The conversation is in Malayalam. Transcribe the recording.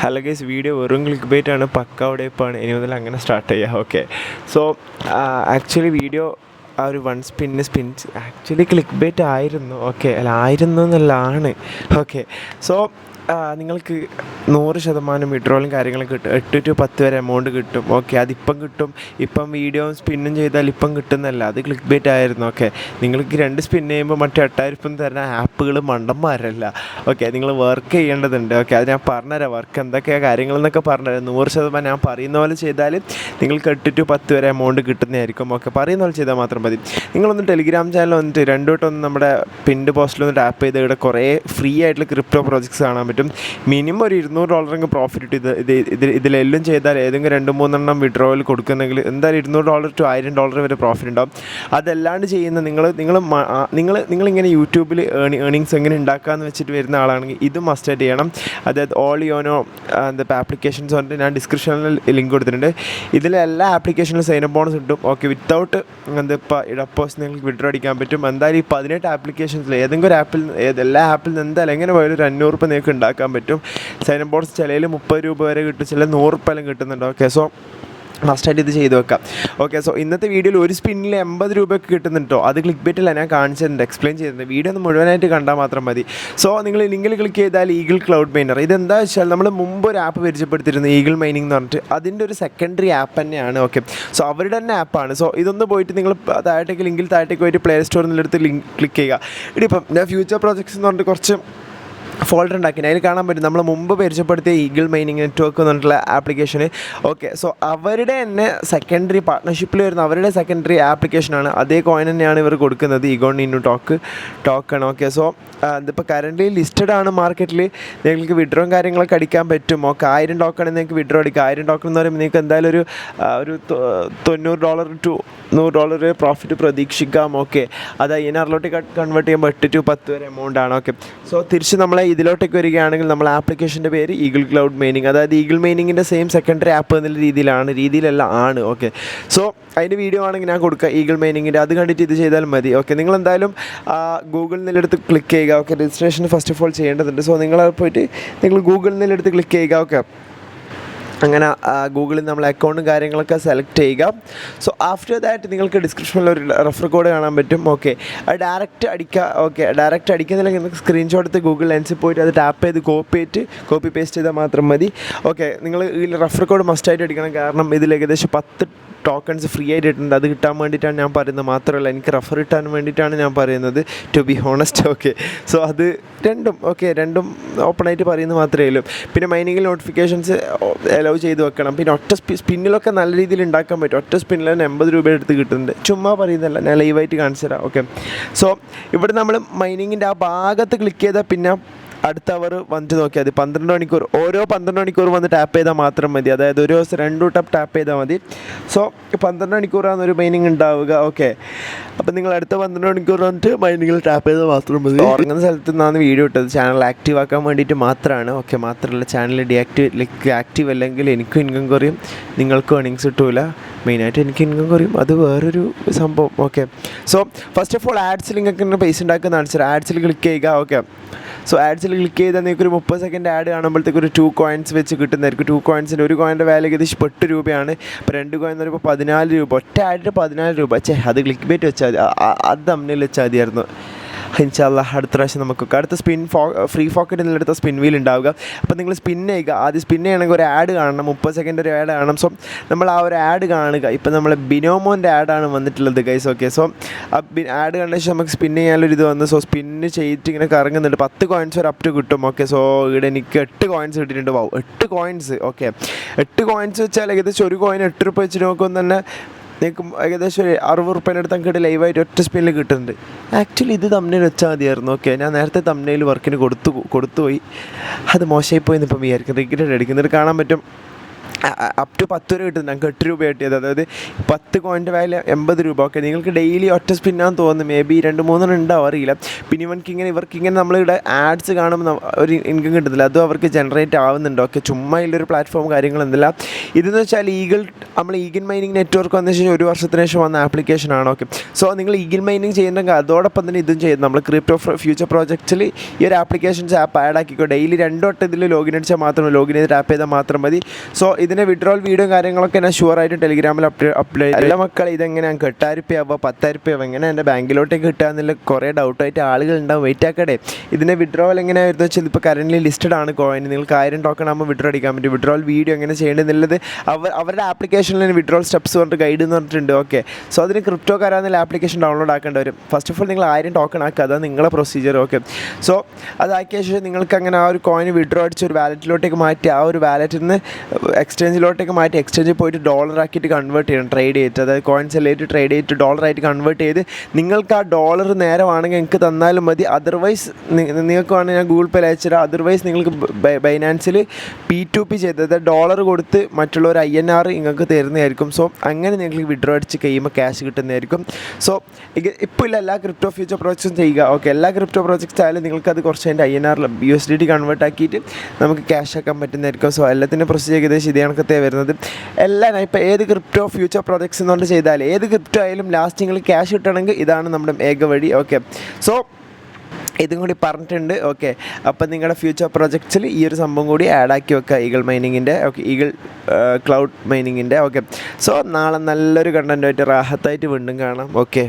ഹലോ ഗൈസ് വീഡിയോ വെറും ക്ലിക്ക് ബൈറ്റ് ആണ്. പക്ക ഉടയപ്പാണ് ഇനി മുതൽ അങ്ങനെ സ്റ്റാർട്ട് ചെയ്യാം. ഓക്കെ സോ ആക്ച്വലി വീഡിയോ ആ ഒരു one spin spin actually click bait ആയിരുന്നു. ഓക്കെ അല്ല ആയിരുന്നു എന്നുള്ളതാണ്. ഓക്കെ സോ നിങ്ങൾക്ക് നൂറ് ശതമാനം വിഡ്രോളും കാര്യങ്ങളും കിട്ടും. എട്ട് ടു പത്ത് വരെ എമൗണ്ട് കിട്ടും. ഓക്കെ അതിപ്പം കിട്ടും. ഇപ്പം വീഡിയോ സ്പിന്നും ചെയ്താൽ ഇപ്പം കിട്ടുന്നല്ല അത് ക്ലിക്ക് ബേറ്റ് ആയിരുന്നു. ഓക്കെ നിങ്ങൾക്ക് രണ്ട് സ്പിൻ ചെയ്യുമ്പോൾ മറ്റേ എട്ടായിരം തരുന്ന ആപ്പുകൾ മണ്ടന്മാരല്ല. ഓക്കെ നിങ്ങൾ വർക്ക് ചെയ്യേണ്ടതുണ്ട്. ഓക്കെ അത് ഞാൻ പറഞ്ഞുതരാം. വർക്ക് എന്തൊക്കെയാണ് കാര്യങ്ങളെന്നൊക്കെ പറഞ്ഞുതരാം. നൂറ് ശതമാനം ഞാൻ പറയുന്ന പോലെ ചെയ്താൽ നിങ്ങൾക്ക് എട്ട് ടു പത്ത് വരെ എമൗണ്ട് കിട്ടുന്നതായിരിക്കും. ഓക്കെ പറയുന്ന പോലെ ചെയ്താൽ മാത്രം മതി. നിങ്ങളൊന്ന് ടെലിഗ്രാം ചാനൽ വന്നിട്ട് രണ്ടു വട്ടം ഒന്ന് നമ്മുടെ പിൻഡ് പോസ്റ്റിൽ ഒന്ന് ടാപ്പ് ചെയ്ത് ഇവിടെ കുറേ ഫ്രീ ആയിട്ടുള്ള ക്രിപ്റ്റോ പ്രോജക്ട്സ് കാണാൻ പറ്റും. മിനിമം ഒരു ഇരുന്നൂറ് ഡോളറെങ്കിൽ പ്രോഫിറ്റ് കിട്ടും ഇത് ഇത് ഇതിലെല്ലാം ചെയ്താൽ ഏതെങ്കിലും രണ്ട് മൂന്നെണ്ണം വിഡ്രോവൽ കൊടുക്കുന്നെങ്കിൽ എന്തായാലും ഇരുന്നൂറ് ഡോളർ ടു ആയിരം ഡോളർ വരെ പ്രോഫിറ്റ് ഉണ്ടാവും. അതല്ലാണ്ട് ചെയ്യുന്ന നിങ്ങൾ നിങ്ങൾ നിങ്ങൾ നിങ്ങളിങ്ങനെ യൂട്യൂബിൽ ഏണി ഏണിങ്സ് എങ്ങനെ ഉണ്ടാക്കാമെന്ന് വെച്ചിട്ട് വരുന്ന ആളാണെങ്കിൽ ഇത് മസ്റ്റായിട്ട് ചെയ്യണം. അതായത് ഓൾ യോനോ എന്താ ആപ്ലിക്കേഷൻസ് പറഞ്ഞിട്ട് ഞാൻ ഡിസ്ക്രിപ്ഷനിൽ ലിങ്ക് കൊടുത്തിട്ടുണ്ട്. ഇതിലെ എല്ലാ ആപ്ലിക്കേഷനിലും സൈനപ്പ് ബോണസ് കിട്ടും. ഓക്കെ വിത്തൗട്ട് എന്താ ഇപ്പോൾ ഇടപ്പോസ് നിങ്ങൾക്ക് വിഡ്രോ അടിക്കാൻ പറ്റും. എന്തായാലും ഈ പതിനെട്ട് ആപ്ലിക്കേഷൻസിൽ ഏതെങ്കിലും ഒരു ആപ്പിൽ ഏത് എല്ലാ ആപ്പിൽ നിന്ന് എന്തായാലും എങ്ങനെ പോയാലും ഒരു അഞ്ഞൂറ് രൂപ നിങ്ങൾക്ക് ഉണ്ടാക്കാൻ പറ്റും. സൈനപ്പ് ബോണസ് ചിലയിൽ മുപ്പത് രൂപ വരെ കിട്ടും ചില നൂറ് രൂപ കിട്ടുന്നുണ്ട്. ഓക്കെ സോ മസ്റ്റായിട്ട് ഇത് ചെയ്ത് വെക്കാം. ഓക്കെ സോ ഇന്നത്തെ വീഡിയോയിൽ ഒരു സ്പിന്നിൽ എൺപത് രൂപയൊക്കെ കിട്ടുന്നുണ്ടോ കേട്ടോ അത് ക്ലിക്ക് ബിറ്റില്ല ഞാൻ കാണിച്ചിട്ടുണ്ട് എക്സ്പ്ലെയിൻ ചെയ്തിട്ടുണ്ട്. വീഡിയോ ഒന്ന് മുഴുവനായിട്ട് കണ്ടാൽ മാത്രം മതി. സോ നിങ്ങൾ ലിങ്കിൽ ക്ലിക്ക് ചെയ്താൽ ഈഗിൾ ക്ലൗഡ് മൈനർ ഇതെന്താ വെച്ചാൽ നമ്മൾ മുമ്പ് ഒരു ആപ്പ് പരിചയപ്പെടുത്തിയിരുന്നു ഈഗിൾ മൈനിങ് എന്ന് പറഞ്ഞിട്ട്. അതിന്റെ ഒരു സെക്കൻഡറി ആപ്പ് തന്നെയാണ് ഓക്കെ സോ അവരുടെ തന്നെ ആപ്പാണ് സോ ഇതൊന്ന് പോയിട്ട് നിങ്ങൾ താഴത്തേക്ക് ലിങ്കിൽ താഴത്തേക്ക് പോയിട്ട് പ്ലേ സ്റ്റോറിൽ നിന്നെടുത്ത് ലിങ്ക് ക്ലിക്ക് ചെയ്യുക. ഇടിപ്പം ഞാൻ ഫ്യൂച്ചർ പ്രോജക്ട്സ് എന്ന് പറഞ്ഞിട്ട് കുറച്ച് ഫോൾഡർ ഉണ്ടാക്കി അതിൽ കാണാൻ പറ്റും. നമ്മൾ മുമ്പ് പരിചയപ്പെടുത്തിയ ഈഗിൾ മൈനിങ് നെറ്റ്വർക്ക് എന്ന് പറഞ്ഞിട്ടുള്ള ആപ്ലിക്കേഷന് ഓക്കെ സോ അവരുടെ തന്നെ സെക്കൻഡറി പാർട്ട്ണർഷിപ്പിൽ വരുന്ന അവരുടെ സെക്കൻഡറി ആപ്ലിക്കേഷനാണ് അതേ കോയിൻ തന്നെയാണ് ഇവർ കൊടുക്കുന്നത്. ഈഗോൺ ഇന്നു ടോക്ക് ടോക്കൺ ഓക്കെ സോ ഇതിപ്പോൾ കറന്റ് ലിസ്റ്റഡ് ആണ് മാർക്കറ്റിൽ നിങ്ങൾക്ക് വിഡ്രോയും കാര്യങ്ങളൊക്കെ അടിക്കാൻ പറ്റും. ഓക്കെ ആയിരം ടോക്കൺ നിങ്ങൾക്ക് വിഡ്രോ അടിക്കുക ആയിരം ടോക്കൺ എന്ന് പറയുമ്പോൾ നിങ്ങൾക്ക് എന്തായാലും ഒരു ഒരു തൊണ്ണൂറ് ഡോളർ ടു നൂറ് ഡോളർ പ്രോഫിറ്റ് പ്രതീക്ഷിക്കാം. ഓക്കെ അത് ആറിലോട്ട് കൺവേർട്ട് ചെയ്യുമ്പോൾ എട്ട് ടു പത്ത് വരെ എമൗണ്ട് ആണ്. ഓക്കെ സോ തിരിച്ച് നമ്മളെ ഇതിലോട്ടേക്ക് വരികയാണെങ്കിൽ നമ്മൾ ആപ്ലിക്കേഷന്റെ പേര് ഈഗിൾ ക്ലൗഡ് മെയിനിങ് അതായത് ഈഗിൾ മെയിനിങ്ങിന്റെ സെയിം സെക്കൻഡറി ആപ്പ് എന്നുള്ള രീതിയിലാണ് രീതിയിലല്ല ആണ്. ഓക്കെ സോ അതിന്റെ വീഡിയോ ആണെങ്കിൽ ഞാൻ കൊടുക്കുക ഈഗിൾ മെയിനിങ്ങിന്റെ അത് കണ്ടിട്ട് ഇത് ചെയ്താൽ മതി. ഓക്കെ നിങ്ങൾ എന്തായാലും ഗൂഗിളിൽ നിന്നെടുത്ത് ക്ലിക്ക് ചെയ്യുക. Okay registration first of all ചെയ്യേണ്ടതുണ്ട്. സോ നിങ്ങൾ പോയിട്ട് നിങ്ങൾ ഗൂഗിളിൽ നിന്നെടുത്ത് ക്ലിക്ക് ചെയ്യുക. ഓക്കെ അങ്ങനെ ഗൂഗിളിൽ നമ്മൾ അക്കൗണ്ടും കാര്യങ്ങളൊക്കെ സെലക്ട് ചെയ്യുക. സോ ആഫ്റ്റർ ദാറ്റ് നിങ്ങൾക്ക് ഡിസ്ക്രിപ്ഷനിൽ ഒരു റെഫർ കോഡ് കാണാൻ പറ്റും. ഓക്കെ അത് ഡയറക്റ്റ് അടിക്കുക ഓക്കെ ഡയറക്റ്റ് അടിക്കുന്നില്ലെങ്കിൽ നിങ്ങൾക്ക് സ്ക്രീൻഷോട്ട് എടുത്ത് ഗൂഗിൾ ലെൻസിൽ പോയിട്ട് അത് ടാപ്പ് ചെയ്ത് കോപ്പി ചെയ്തിട്ട് കോപ്പി പേസ്റ്റ് ചെയ്താൽ മാത്രം മതി. ഓക്കെ നിങ്ങൾ ഈ റെഫർ കോഡ് മസ്റ്റായിട്ട് അടിക്കണം. കാരണം ഇതിൽ ഏകദേശം പത്ത് ടോക്കൺസ് ഫ്രീ ആയിട്ട് ഇട്ടുണ്ട് അത് കിട്ടാൻ വേണ്ടിയിട്ടാണ് ഞാൻ പറയുന്നത്. മാത്രമല്ല എനിക്ക് റെഫർ കിട്ടാൻ വേണ്ടിയിട്ടാണ് ഞാൻ പറയുന്നത്. To be honest okay so അത് രണ്ടും ഓക്കെ രണ്ടും ഓപ്പൺ ആയിട്ട് പറയുന്നത് മാത്രമേ ഉള്ളൂ. പിന്നെ മൈനിങ്ങിൽ നോട്ടിഫിക്കേഷൻസ് അലൗ ചെയ്ത് വെക്കണം. പിന്നെ ഒറ്റ സ്പി സ്പിന്നിലൊക്കെ നല്ല രീതിയിൽ ഉണ്ടാക്കാൻ പറ്റും. ഒറ്റ സ്പിന്നിൽ തന്നെ എൺപത് രൂപ എടുത്ത് കിട്ടുന്നുണ്ട്. ചുമ്മാ പറയുന്നതല്ല. ഞാൻ ലൈവായിട്ട് കാണിച്ചു തരാം ഓക്കെ സോ ഇവിടെ നമ്മൾ മൈനിങ്ങിന്റെ ആ ഭാഗത്ത് ക്ലിക്ക് ചെയ്താൽ പിന്നെ അടുത്ത അവർ വന്നിട്ട് നോക്കിയാൽ മതി. പന്ത്രണ്ട് മണിക്കൂർ ഓരോ പന്ത്രണ്ട് മണിക്കൂർ വന്ന് ടാപ്പ് ചെയ്താൽ മാത്രം മതി. അതായത് ഒരു ദിവസം രണ്ടു വട്ടം ടാപ്പ് ചെയ്താൽ മതി. സോ പന്ത്രണ്ട് മണിക്കൂറാണ് ഒരു മൈനിങ് ഉണ്ടാവുക. ഓക്കെ അപ്പം നിങ്ങൾ അടുത്ത പന്ത്രണ്ട് മണിക്കൂർ വന്നിട്ട് മൈനിങ്ങിൽ ടാപ്പ് ചെയ്താൽ മാത്രം മതി. ഉറങ്ങുന്ന സ്ഥലത്ത് നിന്നാണ് വീഡിയോ ഇട്ടത്. ചാനൽ ആക്റ്റീവ് ആക്കാൻ വേണ്ടിയിട്ട് മാത്രമാണ് ഓക്കെ മാത്രമല്ല ചാനൽ ഡിആക്റ്റീവ് ലൈക്ക് ആക്റ്റീവ് അല്ലെങ്കിൽ എനിക്കും ഇൻകം കുറയും. നിങ്ങൾക്കും ഏണിങ്സ് കിട്ടൂല. മെയിനായിട്ട് എനിക്ക് ഇൻകം കുറയും. അത് വേറൊരു സംഭവം. Okay so first of all ആഡ്സിൽ നിങ്ങൾക്ക് പൈസ ഉണ്ടാക്കുന്നതാണ് സാർ ആഡ്സിൽ ക്ലിക്ക് ചെയ്യുക. ഓക്കെ സോ ആഡ്സിൽ ക്ലിക്ക് ചെയ്താൽ നിങ്ങൾക്ക് ഒരു മുപ്പത് സെക്കൻഡ് ആഡ് കാണുമ്പോഴത്തേക്ക് ഒരു ടു കോയിൻസ് വെച്ച് കിട്ടുന്നതായിരിക്കും. ടു കോയിൻസിന്റെ ഒരു കോയിന്റെ വാല്യൂ ഏകദേശം എട്ട് രൂപയാണ്. അപ്പോൾ രണ്ട് കോയിൻ എന്ന് പറയുമ്പോൾ പതിനാല് രൂപ. ഒറ്റ ആഡിന് പതിനാല് രൂപ. ചേ അത് ക്ലിക്ക് ബേറ്റ് വെച്ചാൽ മതി. അത് തമ്മിൽ വെച്ചാൽ മതിയായിരുന്നു. ഇൻഷാല്ല അടുത്ത പ്രാവശ്യം നമുക്ക് അടുത്ത സ്പിൻ ഫോ ഫ്രീ പോക്കറ്റിൽ നിന്ന് എടുത്ത സ്പിൻ വീൽ ഉണ്ടാവുക. അപ്പോൾ നിങ്ങൾ സ്പിൻ ചെയ്യുക. ആദ്യം സ്പിൻ ചെയ്യണമെങ്കിൽ ഒരു ആഡ് കാണണം. മുപ്പത് സെക്കൻഡ് ഒരു ആഡ് കാണണം. സോ നമ്മൾ ആ ഒരു ആഡ് കാണുക. ഇപ്പം നമ്മൾ ബിനോമോന്റെ ആഡാണ് വന്നിട്ടുള്ളത് ഗൈസ് ഓക്കെ സോ ആ ആഡ് കണ്ട ശേഷം നമുക്ക് സ്പിൻ ചെയ്യാനൊരു ഇത് വന്നു. സോ സ്പിന്ന് ചെയ്തിട്ട് ഇങ്ങനെ കറങ്ങുന്നുണ്ട്. പത്ത് കോയിൻസ് ഒരു അപ്പ് ടു കിട്ടും. ഓക്കെ സോ ഇവിടെ എനിക്ക് എട്ട് കോയിൻസ് കിട്ടിയിട്ടുണ്ട്. വാവ് എട്ട് കോയിൻസ് ഓക്കെ എട്ട് കോയിൻസ് വെച്ചാൽ ഏകദേശം ഒരു കോയിൻ എട്ട് രൂപ വെച്ച് നോക്കുമ്പോൾ തന്നെ നിങ്ങൾക്ക് ഏകദേശം ഒരു അറുപത് റുപ്യേന്റെ അടുത്ത് നിങ്ങൾക്ക് ലൈവായിട്ട് ഒറ്റ സ്പീഡിൽ കിട്ടുന്നുണ്ട്. ആക്ച്വലി ഇത് തമ്മിൽ വെച്ചാൽ മതിയായിരുന്നു. ഓക്കെ ഞാൻ നേരത്തെ തമ്മിൽ വർക്കിന് കൊടുത്തു കൊടുത്തുപോയി. അത് മോശമായി പോയി ഇപ്പം വിചാരിക്കുന്നത് റിഗ്രറ്റ് അടിക്കുന്നത് കാണാൻ പറ്റും. അപ് ടു പത്ത് രൂപ കിട്ടും. ഞങ്ങൾക്ക് എട്ട് രൂപ കിട്ടിയത്. അതായത് പത്ത് കോയിന്റെ വാല്യൂ എൺപത് രൂപ. ഓക്കെ നിങ്ങൾക്ക് ഡെയിലി ഒറ്റ സ്പിന്നാന്ന് തോന്നുന്നു മേ ബി രണ്ട് മൂന്നെണ്ണം ഉണ്ടാവും. അറിയില്ല. പിന്നെ ഇവർക്ക് ഇങ്ങനെ ഇവർക്ക് ഇങ്ങനെ നമ്മളിവിടെ ആഡ്സ് കാണുമ്പോൾ ഒരു ഇൻകം കിട്ടുന്നില്ല. അതും അവർക്ക് ജനറേറ്റ് ആവുന്നുണ്ട്. ഓക്കെ ചുമ്മാ ഉള്ളൊരു പ്ലാറ്റ്ഫോം കാര്യങ്ങളൊന്നുമില്ല ഇതെന്ന് വെച്ചാൽ ഈഗിൾ നമ്മൾ ഈഗിൾ മൈനിങ് നെറ്റ്വർക്ക് വന്ന ശേഷം ഒരു വർഷത്തിന് ശേഷം വന്ന ആപ്ലിക്കേഷൻ ആണ്. ഓക്കെ സോ നിങ്ങൾ ഈഗിൾ മൈനിങ് ചെയ്യുന്നെങ്കിൽ അതോടൊപ്പം തന്നെ ഇതും ചെയ്യും നമ്മൾ ക്രിപ്റ്റോ ഫ്യൂച്ചർ പ്രോജക്റ്റിൽ ഈ ഒരു ആപ്ലിക്കേഷൻസ് ആപ്പ് ആഡ് ആക്കിക്കോ. ഡെയിലി രണ്ടോട്ടം ഇതിൽ ലോഗിൻ അടിച്ചാൽ മാത്രമേ ലോഗിൻ ചെയ്ത് ആപ്പ് ചെയ്താൽ മാത്രം മതി. സോ ഇതിന്റെ വിഡ്രോൾ വീഡിയോ കാര്യങ്ങളൊക്കെ ഞാൻ ഷുവറായിട്ട് ടെലിഗ്രാമിൽ അപ്ലോഡ് എല്ലാ മക്കളെ ഇതെങ്ങനെ പത്തായിരപ്പയാവുക പത്തായിരപ്പയാവുക എങ്ങനെ എന്റെ ബാങ്കിലോട്ടേക്ക് കിട്ടുക എന്നുള്ള കുറേ ഡൗട്ടായിട്ട് ആളുകൾ ഉണ്ടാവും. വെയിറ്റ് ആക്കട്ടെ ഇതിന്റെ വിഡ്രോവൽ എങ്ങനെയായിരുന്നു വെച്ചാൽ ഇപ്പോൾ കറന്റ് ലിസ്റ്റഡ് ആണ് കോയിൻ നിങ്ങൾക്ക് ആയിരം ടോക്കൺ ആകുമ്പോൾ വിഡ്രോ അടിക്കാൻ പറ്റും. വിഡ്രോവൽ വീഡിയോ എങ്ങനെ ചെയ്യേണ്ടതെന്നുള്ളത് അവർ അവരുടെ ആപ്ലിക്കേഷനിൽ വിഡ്രോവൽ സ്റ്റെപ്സ് പറഞ്ഞിട്ട് ഗൈഡ് എന്ന് പറഞ്ഞിട്ടുണ്ട്. ഓക്കെ സോ അതിന് ക്രിപ്റ്റോ കരാന്നുള്ള ആപ്ലിക്കേഷൻ ഡൗൺലോഡ് ആക്കേണ്ടി വരും. ഫസ്റ്റ് ഓഫ് ഓൾ നിങ്ങൾ ആയിരം ടോക്കൺ ആക്കുക. അതാണ് നിങ്ങളുടെ പ്രൊസീജിയർ ഓക്കെ സോ അതാക്കിയ ശേഷം നിങ്ങൾക്ക് അങ്ങനെ ആ ഒരു കോയിൻ വിഡ്രോ അടിച്ച് ഒരു വാലറ്റിലോട്ടേക്ക് മാറ്റി ആ ഒരു വാലറ്റിൽ നിന്ന് എക്സ്ചേഞ്ചിലോട്ടേക്ക് മാറ്റി എക്സ്ചേഞ്ചിൽ പോയിട്ട് ഡോളർ ആക്കിയിട്ട് കൺവേർട്ട് ചെയ്യണം ട്രേഡ് ചെയ്തിട്ട്. അതായത് കോയിൻസ് എല്ലാം ട്രേഡ് ചെയ്തിട്ട് ഡോളറായിട്ട് കൺവേർട്ട് ചെയ്ത് നിങ്ങൾക്ക് ആ ഡോളർ നേരമാണെങ്കിൽ എനിക്ക് തന്നാലും മതി. അതർവൈസ് നിങ്ങൾക്ക് വേണമെങ്കിൽ ഞാൻ ഗൂഗിൾ പേ അയച്ചുതരാം അതർവൈസ് നിങ്ങൾക്ക് ബൈനാൻസിൽ പി ടു പി ചെയ്ത് അതായത് ഡോളർ കൊടുത്ത് മറ്റുള്ളവർ ഐ എൻ ആർ നിങ്ങൾക്ക് തരുന്നതായിരിക്കും. സോ അങ്ങനെ നിങ്ങൾക്ക് വിഡ്രോ അടിച്ച് കഴിയുമ്പോൾ ക്യാഷ് കിട്ടുന്നതായിരിക്കും. സോ ഇപ്പോൾ ഇല്ല എല്ലാ ക്രിപ്റ്റോ ഫ്യൂച്ചർ പ്രോജക്ട്സും ചെയ്യുക. ഓക്കെ എല്ലാ ക്രിപ്റ്റോ പ്രോജക്ട്സ് ആയാലും നിങ്ങൾക്ക് അത് കുറച്ച് അതിന്റെ ഐ എൻ ആറിൽ U S D T convert ആക്കിയിട്ട് നമുക്ക് ക്യാഷ് ആക്കാൻ പറ്റുന്നതായിരിക്കും. സോ എല്ലാത്തിന്റെ പ്രൊസീജിയർ ഏകദേശം ഇതേ കണക്കത്തെ വരുന്നത്. എല്ലാം ഇപ്പോൾ ഏത് ക്രിപ്റ്റോ ഫ്യൂച്ചർ പ്രോജക്ട്സ് എന്നുകൊണ്ട് ചെയ്താൽ ഏത് ക്രിപ്റ്റോ ആയാലും ലാസ്റ്റ് നിങ്ങൾ ക്യാഷ് കിട്ടണമെങ്കിൽ ഇതാണ് നമ്മുടെ ഏക വഴി. ഓക്കെ സോ ഇതും കൂടി പറഞ്ഞിട്ടുണ്ട്. ഓക്കെ അപ്പം നിങ്ങളുടെ ഫ്യൂച്ചർ പ്രൊജക്ട്സിൽ ഈ ഒരു സംഭവം കൂടി ആഡ് ആക്കി വെക്കുക ഈഗിൾ മൈനിങ്ങിന്റെ ഓക്കെ ഈഗിൾ ക്ലൗഡ് മൈനിങ്ങിന്റെ ഓക്കെ സോ നാളെ നല്ലൊരു കണ്ടന്റായിട്ട് റാഹത്തായിട്ട് വീണ്ടും കാണാം. ഓക്കെ